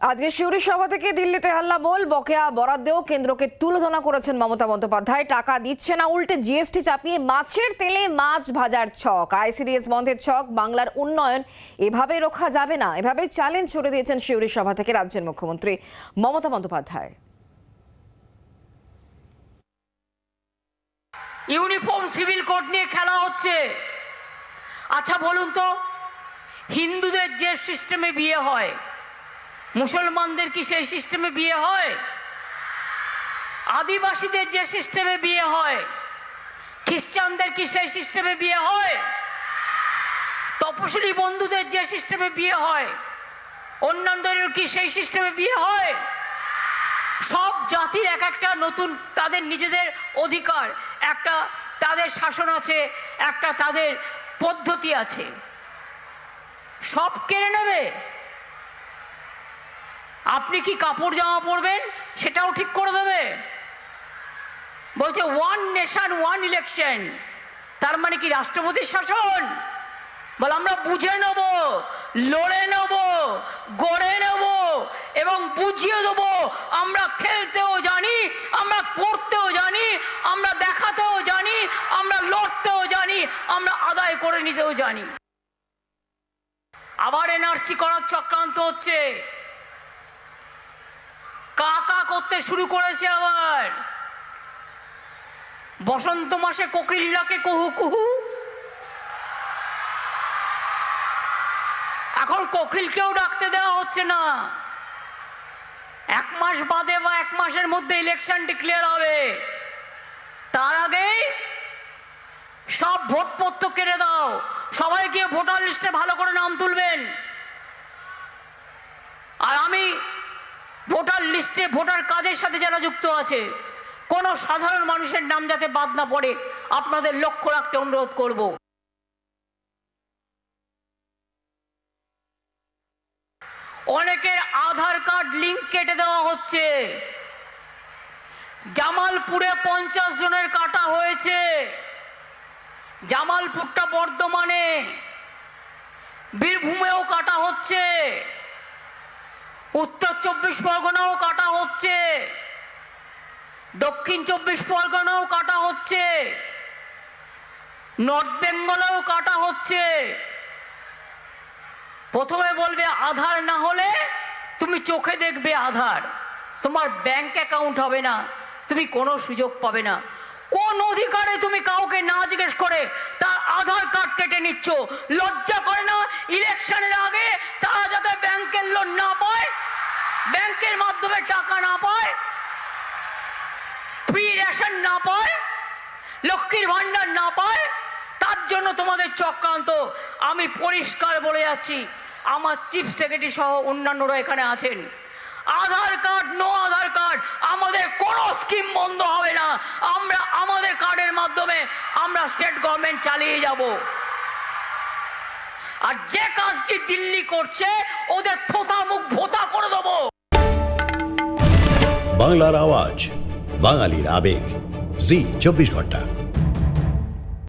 আজকে শিউরি সভা থেকে দিল্লিতে হাল্লা বল বকেয়া বরাদ্দেও কেন্দ্রকে তুলোধনা করেছেন মমতা বন্দ্যোপাধ্যায়। টাকা দিচ্ছে না, উল্টে জিএসটি চাপিয়ে মাছের তেলে মাছ ভাজার ছক। আইসিডিএস বন্ধের ছক, বাংলার উন্নয়ন, এভাবে রোখা যাবে না। এভাবে চ্যালেঞ্জ ছড়ে দিয়েছেন শিউরি সভা থেকে রাজ্যের মুখ্যমন্ত্রী Mamata Bandyopadhyay. Uniform civil code নিয়ে খেলা হচ্ছে। আচ্ছা বলুন তো, হিন্দুদের যে সিস্টেমে বিয়ে হয় মুসলমানদের কি সেই সিস্টেমে বিয়ে হয়? আদিবাসীদের যে সিস্টেমে বিয়ে হয়, খ্রিস্টানদের কি সেই সিস্টেমে বিয়ে হয়? তপশিলি বন্ধুদের যে সিস্টেমে বিয়ে হয়, অন্যান্যদের কি সেই সিস্টেমে বিয়ে হয়? সব জাতির এক একটা নতুন তাদের নিজেদের অধিকার, একটা তাদের শাসন আছে, একটা তাদের পদ্ধতি আছে। সব কেড়ে নেবে? আপনি কি কাপড় জামা পরবেন? সেটাও ঠিক করে দেবে। বলছে ওয়ান নেশন ওয়ান ইলেকশন তার মানে কি রাষ্ট্রপতির শাসন? বলে, আমরা বুঝে নেব, লড়ে নেব, গড়ে নেব এবং বুঝিয়ে দেবো। আমরা খেলতেও জানি, আমরা পড়তেও জানি, আমরা দেখাতেও জানি, আমরা লড়তেও জানি, আমরা আদায় করে নিতেও জানি। আবার এনআরসি করার চক্রান্ত হচ্ছে। কাকা করতে শুরু করেছে আবার। বসন্ত মাসে কোকিল ডাকে কুহু কুহু। এখন কোকিলকেও ডাকতে দেওয়া হচ্ছে না। এক মাস বাদে বা এক মাসের মধ্যে ইলেকশন ডিক্লেয়ার হবে। তার আগেই সব ভোটপত্র কেড়ে দাও। সবাই গিয়ে ভোটার লিস্টে ভালো করে নাম তুলবেন আর আমি ভোটার লিস্টে ভোটার কাজের সাথে যারা যুক্ত আছে। কোনো সাধারণ মানুষের নাম যাতে বাদ না পড়ে, আপনাদের লক্ষ্য রাখতে অনুরোধ করব। অনেকের আধার কার্ড লিঙ্ক কেটে দেওয়া হচ্ছে। জামালপুরে পঞ্চাশ জনের কাটা হয়েছে। জামালপুরটা বর্ধমানে। বীরভূমেও কাটা হচ্ছে। উত্তর চব্বিশ পরগনাও কাটা হচ্ছে। দক্ষিণ চব্বিশ পরগনাও কাটা হচ্ছে। নর্থ বেঙ্গলেও কাটা হচ্ছে। প্রথমে বলবে আধার না হলে তুমি চোখে দেখবে আধার। তোমার ব্যাংক অ্যাকাউন্ট হবে না, তুমি কোনো সুযোগ পাবে না। কোন অধিকারে তুমি কাউকে না জিজ্ঞেস করে তার আধার কার্ড কেটে নিচ্ছ? লজ্জা করে না? ইলেকশনের আগে তারা যাতে ব্যাংকের লোন না পায় ব্যাংকের মাধ্যমে টাকা না পায় ফ্রি রেশন না পায়, লক্ষ্মীর ভাণ্ডার না পায়, তার জন্য তোমাদের চক্রান্ত। আমি পরিষ্কার বলে যাচ্ছি, আমার চিফ সেক্রেটারি সহ অন্যান্যরা এখানে আছেন। Aadhaar card no Aadhaar card, আমাদের কোনো স্কিম বন্ধ হবে না। আমরা আমাদের কার্ডের মাধ্যমে আমরা স্টেট গভর্নমেন্ট চালিয়ে যাব। আর যে কাজটি দিল্লি করছে, ওদের থোতা মুখ ভোতা করে দেবো। বাংলার আওয়াজ, বাঙালির আবেগ। জি, চব্বিশ ঘণ্টা।